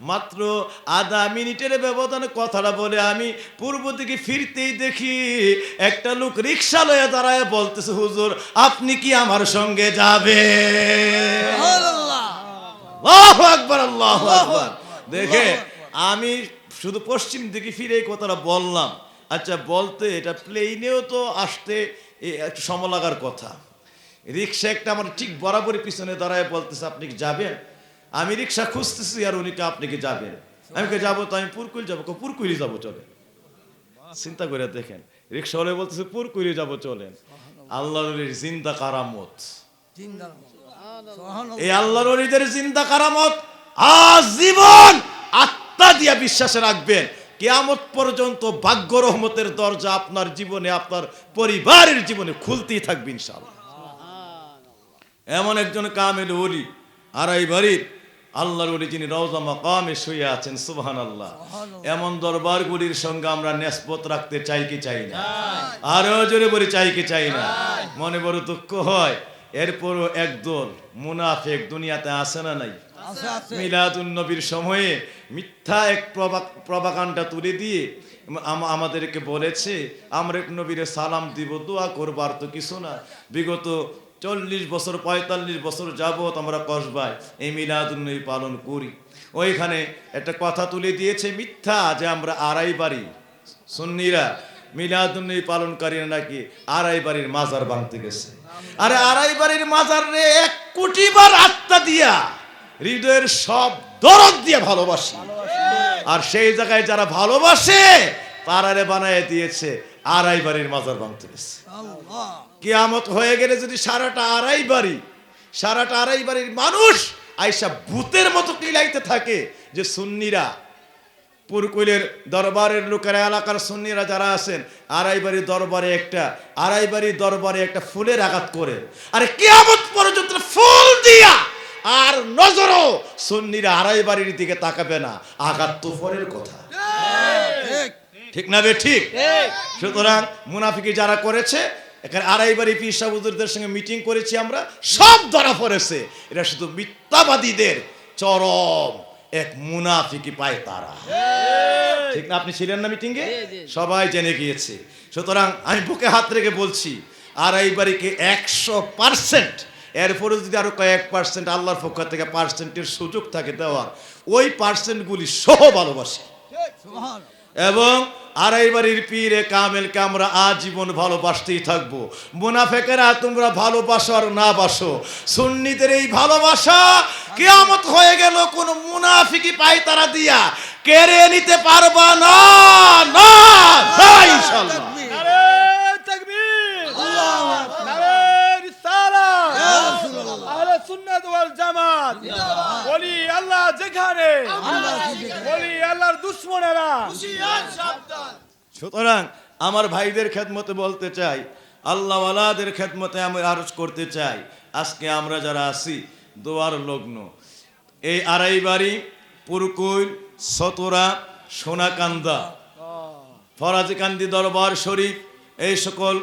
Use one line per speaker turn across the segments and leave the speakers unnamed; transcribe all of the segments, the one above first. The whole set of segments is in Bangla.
মাত্র আধা মিনিটের ব্যবধানে কথাটা বলে আমি পূর্ব দিকে ফিরতেই দেখি একটা লোক রিক্সা লয়ে দাঁড়ায় বলতেছে হুজুর আপনি কি আমার সঙ্গে যাবে আল্লাহু আকবার আল্লাহু দেখে আমি শুধু পশ্চিম দিকে ফিরে এই কথাটা বললাম। আচ্ছা বলতে এটা প্লেনেও তো আসতে একটু সময় লাগার কথা। রিক্সা একটা আমার ঠিক বরাবরই পিছনে দাঁড়ায় বলতেছে আপনি কি যাবেন? আমি রিক্সা খুঁজতেছি আর উনি আপনি কি যাবেন? আমি যাব তো আমি পুরকুইল যাব। কো পুরকুইলি যাব চলে চিন্তা করে দেখেন রিক্সা হলে বলতেছে পুরকুইলি যাব চলেন। আল্লাহর জিন্দা কারামত। এই আল্লাহর অলিদের চিন্তা কারামত আজীবন আত্মা দিয়া বিশ্বাসে রাখবেন। কেয়ামত পর্যন্ত ভাগ্য রহমতের দরজা আপনার জীবনে আপনার পরিবারের জীবনে খুলতেই থাকবে ইনশাআল্লাহ। এমন একজন কামেল ওলি আড়াই বাড়ির আল্লাহর ওলি যিনি রওজা মাকামে শুয়ে আছেন সুবহান আল্লাহ এমন দরবারগুলির সঙ্গে আমরা নেসবত রাখতে চাই কি চাই না? আরও জোরে বলি চাই কি চাই না? মনে বড় দুঃখ হয় এরপরও একদল মুনাফেক দুনিয়াতে আসে না নাই? মিলাদুন নবীর সময়ে মিথ্যা এক প্রবাকাণ্ডা তুলে দিয়ে আম- আমাদেরকে বলেছে আমরা নবীরে সালাম দিব দোয়া করবার তো কিছু না। বিগত চল্লিশ বছর, পঁয়তাল্লিশ বছর যাবত আমরা কসবায় এই মিলাদুন নবী পালন করি। ওইখানে একটা কথা তুলে দিয়েছে মিথ্যা যে আমরা আড়াই বাড়ি। সুন্নিরা মিলাদুন্নবী পালনকারীরা নাকি আড়াই বাড়ির মাজার ভাঙতে গেছে। আরে আড়াই বাড়ির মাজার রে এক কোটি বার আত্মা দিয়া হৃদয়ের সব দরদ দিয়ে ভালোবাসি। আর সেই জায়গায় যারা ভালোবাসে, তারারে বানায় দিয়েছে আড়াই বাড়ির মাজার ভাঙতে গেছে কিয়ামত হয়ে গেলে যদি সারাটা আড়াই বাড়ি, সারাটা আড়াই বাড়ির মানুষ আইসা ভূতের মতো কিলাইতে থাকে যে সুন্নিরা, পুরকুলের দরবারের লোকেরা, এলাকার সুন্নিরা যারা আছেন, আড়াই বাড়ি দরবারে একটা, আড়াই বাড়ি দরবারে একটা ফুলের আঘাত করে। আরে কেয়ামত পর্যন্ত ফুল দিয়া আর নজরও সুন্নিরা আড়াই বাড়ির দিকে তাকাবে না। আঘাত তো পরের কথা। ঠিক না বে ঠিক? সুতরাং মুনাফিকি যারা করেছে এখানে আড়াই বাড়ি পীর সাহুদুরদের সঙ্গে মিটিং করেছি আমরা সব ধরা পড়েছে। এটা শুধু মিথ্যাবাদীদের চরম এক মুনাফিকি পায় তারা। ঠিক। না? আপনি ছিলেন না মিটিংয়ে? সবাই জেনে গিয়েছে। সুতরাং আমি বুকে হাত রেখে বলছি আড়াই বাড়িকে একশো পার্সেন্ট এরপরে যদি আরও কয়েক পার্সেন্ট আল্লাহর পক্ষ থেকে পার্সেন্টের সুযোগ থাকে দেওয়ার ওই পার্সেন্টগুলি সহ ভালোবাসি। এবং আড়াই বাড়ির পীরে কামেলকে আমরা আজীবন ভালোবাসতেই থাকব। মুনাফেকেরা তোমরা ভালোবাসো আর না বাসো। সুন্নিদের এই ভালোবাসা কেয়ামত হয়ে গেল কোন মুনাফিকি পায় তারা দিয়া কেড়ে নিতে পারবা না না না, ইনশাআল্লাহ।
নারে তাকবীর। নারে রিসালাত। আহলে সুন্নাত ওয়াল জামাত ওলি আল্লাহ যেখানে ওলি আল্লাহর দুশমনেরা।
সুতরাং আমার ভাইদের খেদমতে বলতে চাই আল্লাহওয়ালাদের খেদমতে আমি আরজ করতে চাই আজকে আমরা যারা আছি দোয়ার লগ্ন। এই আড়াই বাড়ি পুরকুইল সতরা সোনাকান্দা। ফরাজিকান্দি দরবার শরীফ এই সকল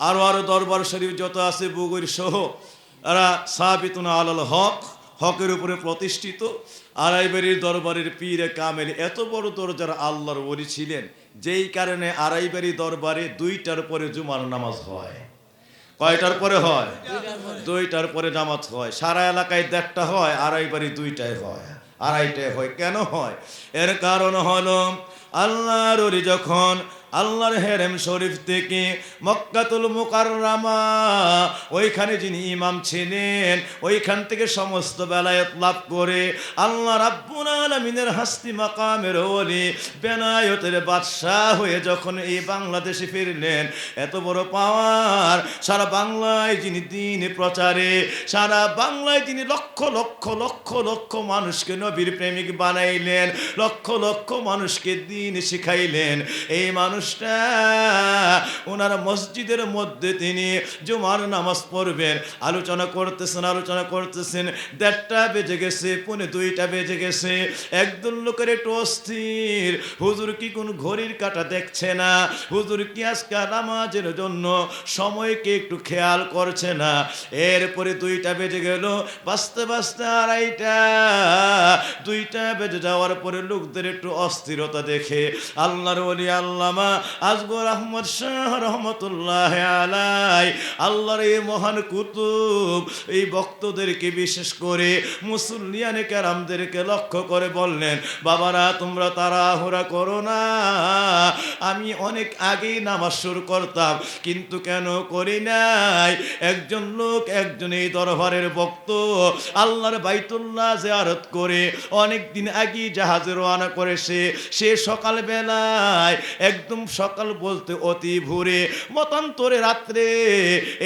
আরও আরও দরবার শরীফ যত আছে বুগুর সহ এরা সাবিতুন আলাল হক। হকের উপরে প্রতিষ্ঠিত। আড়াইবাড়ির দরবারের পীরে কামেল এত বড় দরজার আল্লাহর ওলি ছিলেন, যেই কারণে আড়াইবাড়ি দরবারে দুইটার পরে জুমার নামাজ হয়। কয়টার পরে হয়? দুইটার পরে নামাজ হয়। সারা এলাকায় দেড়টা হয় আড়াই বাড়ি দুইটায় হয়। আড়াইটায় হয়, কেন হয়? এর কারণ হলো, আল্লাহর যখন আল্লাহর হেরেম শরীফ থেকে মক্কাতুল মুকাররামা, ওইখানে যিনি ইমাম ছিলেন, ওইখান থেকে সমস্ত বেলায়ত লাভ করে আল্লাহ রাব্বুল আলামিনের হাস্তি মাকামের ওলি বেনায়তের বাদশাহ হয়ে যখন এই বাংলাদেশে ফিরলেন, এত বড় পাওয়ার, সারা বাংলায় যিনি দিন প্রচারে, সারা বাংলায় যিনি লক্ষ লক্ষ লক্ষ লক্ষ মানুষকে নবীর প্রেমিক বানাইলেন, লক্ষ লক্ষ মানুষকে দিন শিখাইলেন, এই মানুষ ওনার মসজিদের মধ্যে তিনি জুমার নামাজ পড়বেন। আলোচনা করতেছেন আলোচনা করতেছেন। দেড়টা বেজে গেছে, পৌনে দুইটা বেজে গেছে। একদল লোকের একটু অস্থির। হুজুর কি কোন ঘড়ির কাটা দেখছে না? হুজুর কি আজকে নামাজের জন্য সময়কে একটু খেয়াল করছে না? এরপরে দুইটা বেজে গেল বাঁচতে বাঁচতে আড়াইটা। দুইটা বেজে যাওয়ার পরে লোকদের একটু অস্থিরতা দেখে আল্লাহর ওলি আল্লামা আজগর আহমদ শাহ রহমতুল্লাহ আলাই, আল্লাহর এই মহান কুতুব, এই ভক্তদেরকে বিশেষ করে মুসল্লিয়ানে কেরামদেরকে লক্ষ্য করে বললেন, বাবারা, তোমরা তাড়াহুড়া করো না। আমি অনেক আগেই নামাজ শুরু করতাম, কিন্তু কেন করি নাই? একজন লোক একজন এই দরবারের ভক্ত, আল্লাহর বাইতুল্লাহ জিয়ারত করে অনেক দিন আগে জাহাজে রওনা করেছে। সে সকাল বেলায় একদম সকাল বলতে অতি ভোরে, মতান্তরে রাত্রে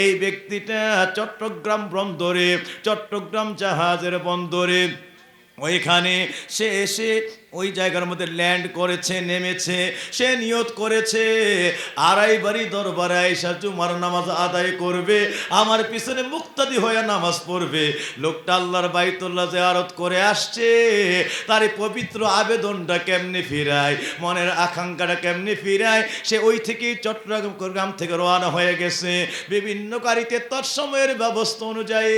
এই ব্যক্তিটা চট্টগ্রাম বন্দরে, চট্টগ্রাম জাহাজের বন্দরে। ওইখানে সে এসে ওই জায়গার মধ্যে ল্যান্ড করেছে, নেমেছে, সে নিয়ত করেছে। আড়াই বাড়ি দরবারে আইসা জুমার নামাজ আদায় করবে, আমার পিছনে মুক্তাদি হয়ে নামাজ পড়বে। লোকটা আল্লাহর বাইতুল্লাহ জিয়ারত করে আসছে, তার পবিত্র আবেদনটা কেমনে ফিরায়, মনের আকাঙ্ক্ষাটা কেমনে ফিরায়, সে ওই থেকেই চট্টগ্রাম গ্রাম থেকে রওনা হয়ে গেছে। বিভিন্ন গাড়িতে তৎসময়ের ব্যবস্থা অনুযায়ী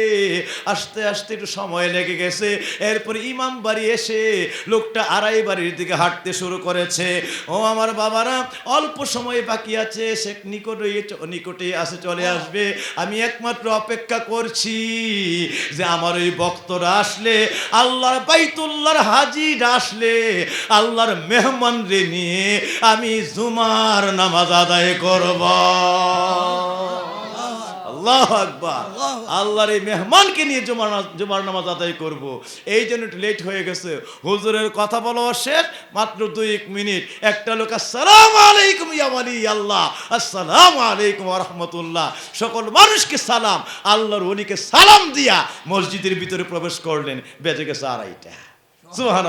আস্তে আস্তে একটু সময় লেগে গেছে। এরপর ইমাম বাড়ি এসে লোকটা আড়াই বাড়ির দিকে হাঁটতে শুরু করেছে। ও আমার বাবারা, অল্প সময় বাকি আছে, সে নিকটে নিকটে আসে, চলে আসবে। আমি একমাত্র অপেক্ষা করছি যে আমার ওই বক্তরা আসলে, আল্লাহর বাইতুল্লাহর হাজির আসলে, আল্লাহর মেহমান রে নিয়ে আমি জুমার নামাজ আদায় করব। আল্লাহ আকবার। আল্লাহর এই মেহমানকে নিয়ে জুমার জুমার নামাজ আদায় করব। এই জন্য একটু লেট হয়ে গেছে। হুজুরের কথা বলা শেষ, মাত্র দুই এক মিনিট। একটা লোক, আসসালাম আলাইকুম ইয়ামালি আল্লাহ। আসসালাম আলাইকুম রহমতুল্লাহ। সকল মানুষকে সালাম। আল্লাহর অলিকে সালাম দিয়া মসজিদের ভিতরে প্রবেশ করলেন। বেজে গেছে আড়াইটা। সুহান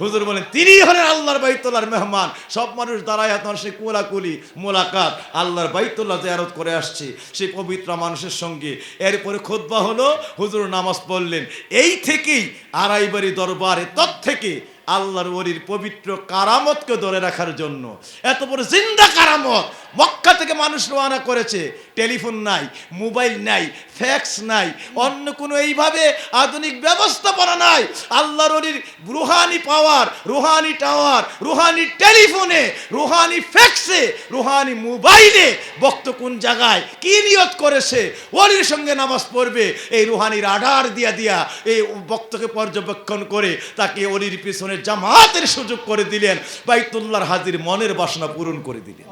হুজুর বলেন তিনি হলেন আল্লাহর বাইতুল্লাহর মেহমান। সব মানুষ দাঁড়ায় আপনার সেই কোলাকুলি, মোলাকাত। আল্লাহর বাইতুল্লাহ জিয়ারত করে সেই পবিত্র মানুষের সঙ্গে। এরপরে খোদবা হলো, হুজুর নামাজ পড়লেন। এই থেকেই আড়াইবাড়ি দরবারে তৎ থেকে আল্লাহর ওলির পবিত্র কারামতকে ধরে রাখার জন্য। এত বড় জিন্দা কারামত মক্কা থেকে মানুষ রওনা করেছে। টেলিফোন নাই, মোবাইল নাই, ফ্যাক্স নাই, অন্য কোনো এইভাবে আধুনিক ব্যবস্থাপনা নাই। আল্লাহর ওলির রুহানি পাওয়ার, রুহানি টাওয়ার, রুহানি টেলিফোনে, রুহানি ফ্যাক্সে, রুহানি মোবাইলে বক্ত কোন জায়গায়, কি নিয়ত করেছে, ওলির সঙ্গে নামাজ পড়বে, এই রুহানির আডার দিয়া দিয়া এই বক্তকে পর্যবেক্ষণ করে তাকে অলির পিছনে জামাতের সুযোগ করে দিলেন, বাইতুল্লাহর হাজির মনের বাসনা পূরণ করে দিলেন।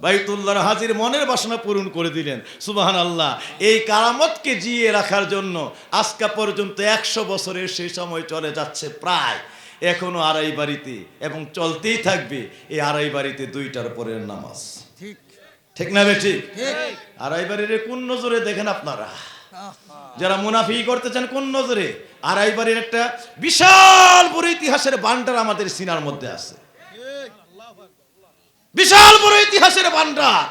বাইতুল্লাহর হাজির মনের বাসনা পূরণ করে দিলেন। সুবাহান আল্লাহ এই কারামতকে জিয়ে রাখার জন্য আজকা পর্যন্ত একশো বছরের সেই সময় চলে যাচ্ছে প্রায়। এখনও আড়াই বাড়িতে এবং চলতেই থাকবে এই আড়াই বাড়িতে দুইটার পরের নামাজ।
ঠিক।
ঠিক না বে ঠিক?
ঠিক।
আড়াই বাড়ির কোন নজরে দেখেন আপনারা? যারা মুনাফি করতে চান কোন নজরে? আড়াই বাড়ির একটা বিশাল বড় ইতিহাসের বান্ডার আমাদের সিনার মধ্যে আছে। বিশাল বড় ইতিহাসের ভান্ডার।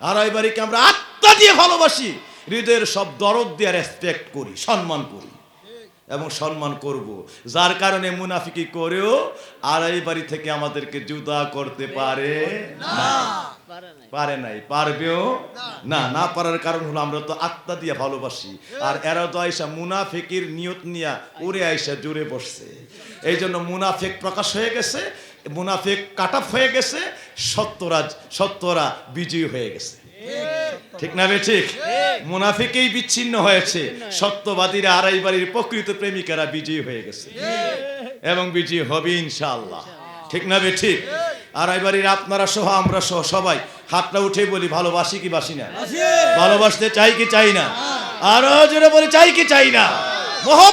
আড়াই বাড়িকে আমরা আত্মা দিয়ে ভালোবাসি, হৃদয়ের সব দরদ দিয়ে রেসপেক্ট করি, সম্মান করি। এবং সম্মান করব। যার কারণে মুনাফিকি করেও আড়াই বাড়ি থেকে আমাদেরকে জুদা করতে পারে না। পারে নাই, পারবেও না। না পারার কারণ হলো আমরা তো আত্মা দিয়ে ভালোবাসি। আর এরা তো আইসা মুনাফিকির নিয়ত নিয়া উড়ে আইসা জুড়ে বসছে। এই জন্য মুনাফিক প্রকাশ হয়ে গেছে মুনাফিক কাট হয়ে গেছে, সত্যরাজ, সত্যরা বিজয়ী হয়ে গেছে। ঠিক না রে ঠিক? মুনাফিকেই বিচ্ছিন্ন হয়েছে। সত্যবাদীরা আড়াই বাড়ির প্রকৃত প্রেমিকারা বিজয়ী হয়ে গেছে। এবং বিজয়ী হবে ইনশাআল্লাহ। ঠিক না বে ঠিক? আড়াই বাড়ির আপনারা সহ, আমরা সহ সবাই হাতটা উঠে বলি, ভালোবাসি কি বাসি না? ভালোবাসতে চাই কি চাই না? আরও জোরে বলি, চাই কি চাই না?